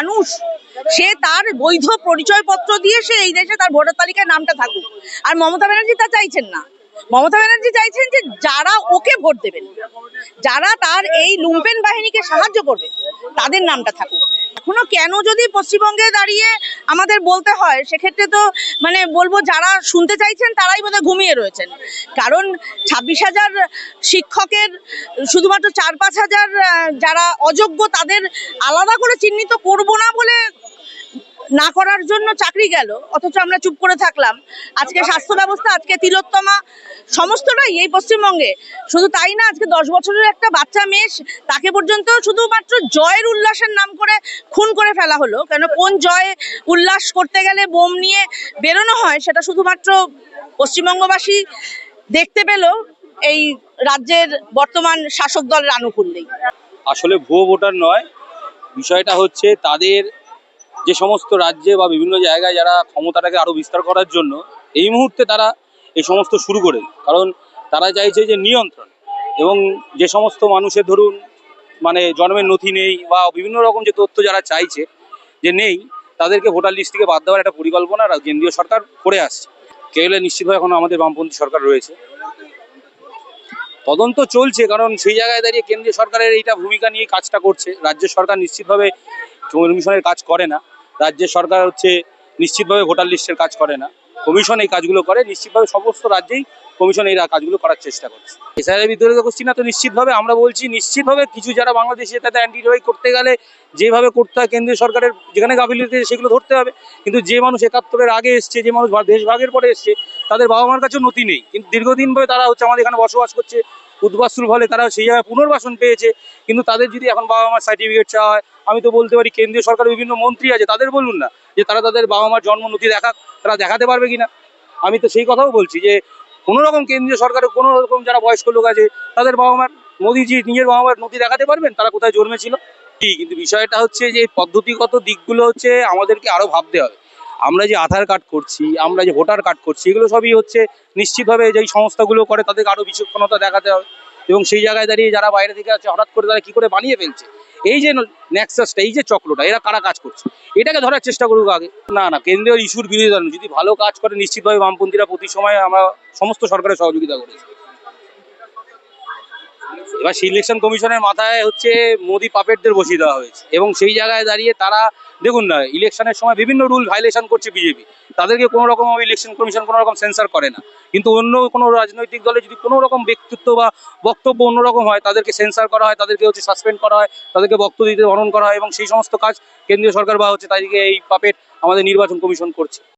মানুষ, সে তার বৈধ পরিচয় পত্র দিয়ে সে এই দেশে তার ভোটার তালিকায় নামটা থাকুক। আর মমতা ব্যানার্জি তা চাইছেন না। মমতা ব্যানার্জি চাইছেন যে যারা ওকে ভোট দেবেন, যারা তার এই লুম্পেন বাহিনীকে সাহায্য করবে তাদের নামটা থাকুক। এখনও কেন যদি পশ্চিমবঙ্গে দাঁড়িয়ে আমাদের বলতে হয়, সেক্ষেত্রে তো মানে বলব যারা শুনতে চাইছেন তারাই বোধহয় ঘুমিয়ে রয়েছেন। কারণ ছাব্বিশ হাজার শিক্ষকের শুধুমাত্র চার পাঁচ হাজার যারা অযোগ্য তাদের আলাদা করে চিহ্নিত করব না বলে না করার জন্য চাকরি গেল, অথচ আমরা চুপ করে থাকলাম। আজকে স্বাস্থ্য ব্যবস্থা, আজকে তিলোত্তমা, সমস্তটাই এই পশ্চিমবঙ্গে। শুধু তাই না, আজকে দশ বছরের একটা বাচ্চা মেয়ে, তাকে পর্যন্ত শুধুমাত্র জয়ের উল্লাসের নাম করে খুন করে ফেলা হলো। কেন কোন জয় উল্লাস করতে গেলে বোম নিয়ে বেরোনো হয়, সেটা শুধুমাত্র পশ্চিমবঙ্গবাসী দেখতে পেল, এই রাজ্যের বর্তমান শাসক দলের আনুকূল্যেই আসলে ভুয়ো ভোটার নয়, বিষয়টা হচ্ছে তাদের যে সমস্ত রাজ্যে বা বিভিন্ন জায়গায় যারা ক্ষমতাটাকে আরও বিস্তার করার জন্য, এই মুহূর্তে তারা এই সমস্ত শুরু করে। কারণ তারা চাইছে যে নিয়ন্ত্রণ এবং যে সমস্ত মানুষের ধরুন মানে জন্মের নথি নেই বা বিভিন্ন রকম যে তথ্য যারা চাইছে যে নেই, তাদেরকে ভোটার লিস্ট থেকে বাদ দেওয়ার একটা পরিকল্পনা কেন্দ্রীয় সরকার করে আসছে। কেরলে নিশ্চিতভাবে এখন আমাদের বামপন্থী সরকার রয়েছে। তদন্ত চলছে, কারণ সেই জায়গায় দাঁড়িয়ে কেন্দ্রীয় সরকারের এইটা ভূমিকা নিয়ে কাজটা করছে। রাজ্য সরকার নিশ্চিতভাবে কমিশনের কাজ করে না। রাজ্য সরকার হচ্ছে নিশ্চিতভাবে ভোটার লিস্টের কাজ করে না। কমিশন এই কাজগুলো করে, নিশ্চিতভাবে সমস্ত রাজ্যেই কমিশন এই কাজগুলো করার চেষ্টা করছে। এসআইয়ের তো করছি না তো নিশ্চিতভাবে, আমরা বলছি নিশ্চিতভাবে কিছু যারা বাংলাদেশে তাদের অ্যান্টিডাই করতে গেলে যেভাবে করতে হয়, কেন্দ্রীয় সরকারের যেখানে গাফিলতি সেগুলো ধরতে হবে। কিন্তু যে মানুষ একাত্তরের আগে এসছে, যে মানুষ ভা- দেশ ভাগের পরে এসছে, তাদের বাবা মার কাছে নথি নেই। কিন্তু দীর্ঘদিন ধরে তারা হচ্ছে আমাদের এখানে বসবাস করছে উদ্বাস্তুর ফলে তারা সেই জায়গায় পুনর্বাসন পেয়েছে। কিন্তু তাদের যদি এখন বাবা মার সার্টিফিকেট চাওয়া হয়, আমি তো বলতে পারি কেন্দ্রীয় সরকারের বিভিন্ন মন্ত্রী আছে, তাদের বলুন না যে তারা তাদের বাবা মার জন্ম নথি দেখা, তারা দেখাতে পারবে কিনা? আমি তো সেই কথাও বলছি যে কোনো রকম কেন্দ্রীয় সরকারের কোনো রকম যারা বয়স্ক লোক আছে, তাদের বাবা মার মোদিজি নিজের বাবা মার নথি দেখাতে পারবেন? তারা কোথায় জন্মেছিল? কিন্তু বিষয়টা হচ্ছে যে পদ্ধতিগত দিকগুলো হচ্ছে আমাদেরকে আরও ভাবতে হবে। আমরা যে আধার কার্ড করছি, আমরা যে ভোটার কার্ড করছি, এগুলো সবই হচ্ছে নিশ্চিতভাবে যেই সংস্থাগুলো করে তাদেরকে আরও বিচক্ষণতা দেখাতে হবে। এবং সেই জায়গায় দাঁড়িয়ে যারা বাইরে থেকে আছে, হঠাৎ করে তারা কী করে বানিয়ে ফেলছে? এই যে নেক্সাসটা এই যে চক্রটা, এরা কারা কাজ করছে? এটাকে ধরার চেষ্টা করুক আগে। না না, কেন্দ্রীয় ইস্যুর বিরোধিতা নয়। যদি ভালো কাজ করে, নিশ্চিতভাবে বামপন্থীরা প্রতি সময় আমরা, সমস্ত সরকারের সহযোগিতা করেছি। এবার সিলেকশন কমিশনের মাথায় হচ্ছে মোদি পাপেটদের বসিয়ে দেওয়া হয়েছে। এবং সেই জায়গায় দাঁড়িয়ে তারা, দেখুন না ইলেকশনের সময় বিভিন্ন রুল ভাইলেশন করছে বিজেপি তাদেরকে কোনো ইলেকশন কমিশন কোনো রকম সেন্সার করে না। কিন্তু অন্য কোনো রাজনৈতিক দলে যদি কোনো রকম ব্যক্তিত্ব বা বক্তব্য অন্যরকম হয়, তাদেরকে সেন্সার করা হয়, তাদেরকে হচ্ছে সাসপেন্ড করা হয়, তাদেরকে বক্তব্য দিতে বরণ করা হয় এবং সেই সমস্ত কাজ কেন্দ্রীয় সরকার বা হচ্ছে তাদেরকে এই পাপেট আমাদের নির্বাচন কমিশন করছে।